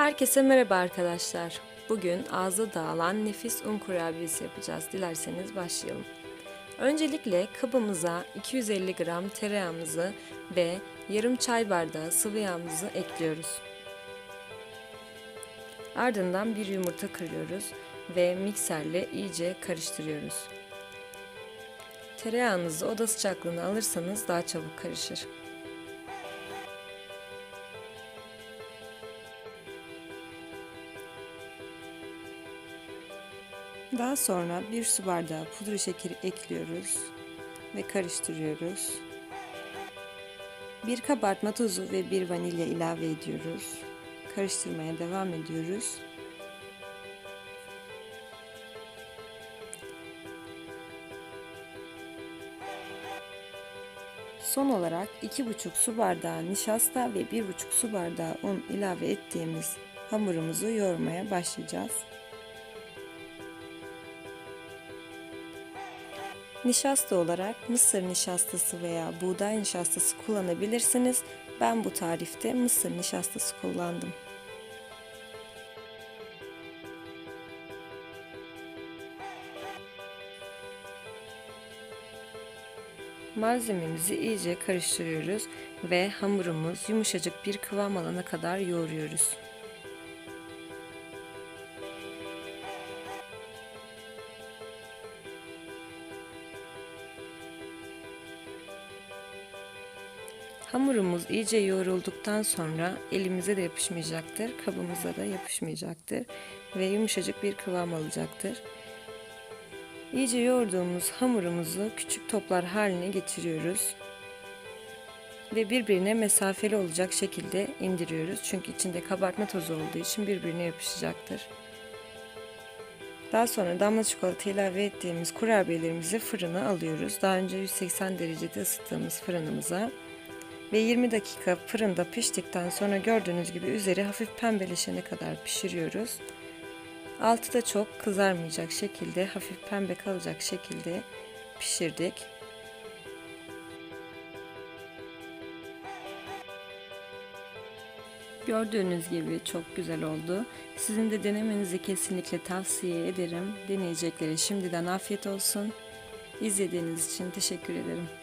Herkese merhaba arkadaşlar. Bugün ağza dağılan nefis un kurabiyesi yapacağız. Dilerseniz başlayalım. Öncelikle kabımıza 250 gram tereyağımızı ve yarım çay bardağı sıvı yağımızı ekliyoruz. Ardından bir yumurta kırıyoruz ve mikserle iyice karıştırıyoruz. Tereyağınızı oda sıcaklığına alırsanız daha çabuk karışır. Daha sonra bir su bardağı pudra şekeri ekliyoruz ve karıştırıyoruz. Bir kabartma tozu ve bir vanilya ilave ediyoruz. Karıştırmaya devam ediyoruz. Son olarak 2,5 su bardağı nişasta ve 1,5 su bardağı un ilave ettiğimiz hamurumuzu yoğurmaya başlayacağız. Nişasta olarak mısır nişastası veya buğday nişastası kullanabilirsiniz. Ben bu tarifte mısır nişastası kullandım. Malzememizi iyice karıştırıyoruz ve hamurumuz yumuşacık bir kıvam alana kadar yoğuruyoruz. Hamurumuz iyice yoğrulduktan sonra elimize de yapışmayacaktır, kabımıza da yapışmayacaktır ve yumuşacık bir kıvam alacaktır. İyice yoğurduğumuz hamurumuzu küçük toplar haline getiriyoruz ve birbirine mesafeli olacak şekilde indiriyoruz. Çünkü içinde kabartma tozu olduğu için birbirine yapışacaktır. Daha sonra damla çikolata ilave ettiğimiz kurabiyelerimizi fırına alıyoruz. Daha önce 180 derecede ısıttığımız fırınımıza ve 20 dakika fırında piştikten sonra gördüğünüz gibi üzeri hafif pembeleşene kadar pişiriyoruz. Altı da çok kızarmayacak şekilde, hafif pembe kalacak şekilde pişirdik. Gördüğünüz gibi çok güzel oldu. Sizin de denemenizi kesinlikle tavsiye ederim. Deneyeceklere şimdiden afiyet olsun. İzlediğiniz için teşekkür ederim.